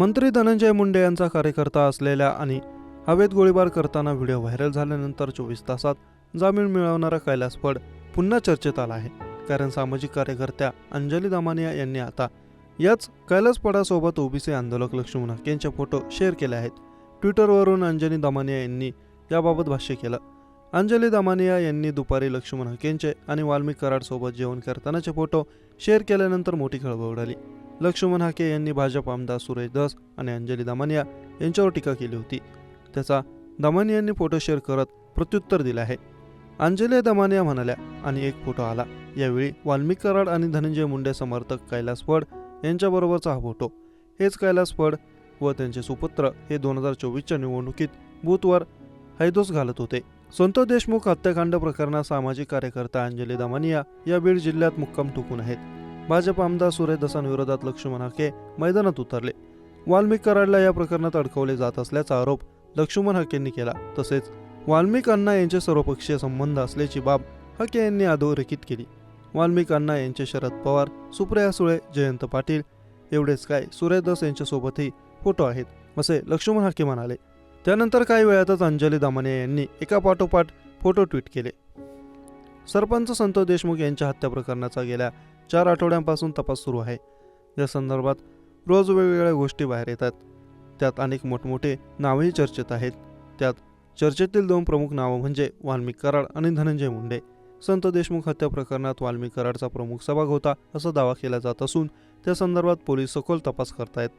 मंत्री धनंजय मुंडे यांचा कार्यकर्ता असलेल्या आणि हवेत गोळीबार करताना व्हिडिओ व्हायरल झाल्यानंतर चोवीस तासात जामीन मिळवणारा कैलास फड पुन्हा चर्चेत आला आहे. कारण सामाजिक कार्यकर्त्या अंजली दामानिया यांनी आता याच कैलास फडासोबत ओबीसी आंदोलक लक्ष्मण यांचे फोटो शेअर केले आहेत. ट्विटरवरून अंजली दामानिया यांनी याबाबत भाष्य केलं. अंजली दामानिया यांनी दुपारी लक्ष्मण हकेंचे आणि वाल्मिक कराडसोबत जेवण करतानाचे फोटो शेअर केल्यानंतर मोठी खळबळ उडाली. लक्ष्मण हाके यांनी भाजप आमदार सुरेश दास आणि अंजली दामानिया यांच्यावर टीका केली होती. त्याचा दामानिया यांनी फोटो शेअर करत प्रत्युत्तर दिलं आहे. अंजली दामानिया म्हणाल्या आणि एक फोटो आला. यावेळी वाल्मिक कराड आणि धनंजय मुंडे समर्थक कैलास फड यांच्याबरोबरचा हा फोटो हेच कैलास फड व त्यांचे सुपुत्र हे दोन हजार चोवीसच्या निवडणुकीत बूथवर हैदोस घालत होते. संतोष देशमुख हत्याकांड प्रकरणात सामाजिक कार्यकर्ता अंजली दामानिया या बीड जिल्ह्यात मुक्काम ठोकून आहेत. भाजप आमदार सुरेश दसांविरोधात लक्ष्मण हाके मैदानात उतरले. वाल्मिक कराडला या प्रकरणात अडकवले जात असल्याचा आरोप लक्ष्मण हाकेंनी केला. तसेच वाल्मिक अण्णा यांचे सर्वपक्षीय संबंध असल्याची बाब हके यांनी अधोरेखित केली. वाल्मिक अण्णा यांचे शरद पवार सुप्रिया सुळे जयंत पाटील एवढेच काय सुरेश दस यांच्यासोबतही फोटो आहेत असे लक्ष्मण हाके म्हणाले. त्यानंतर काही वेळातच अंजली दामाने यांनी एका पाठोपाठ फोटो ट्विट केले. सरपंच संतोष देशमुख यांच्या हत्या प्रकरणाचा गेल्या चार आठवड्यांपासून तपास सुरू आहे. या संदर्भात रोज वेगवेगळ्या गोष्टी बाहेर येतात. त्यात अनेक मोठमोठे नावही चर्चेत आहेत. त्यात चर्चेतील दोन प्रमुख नावं म्हणजे वाल्मिक कराड आणि धनंजय मुंडे. संत देशमुख हत्या प्रकरणात वाल्मिक कराडचा प्रमुख सहभाग होता असा दावा केला जात असून त्या संदर्भात पोलीस सखोल तपास करतायत.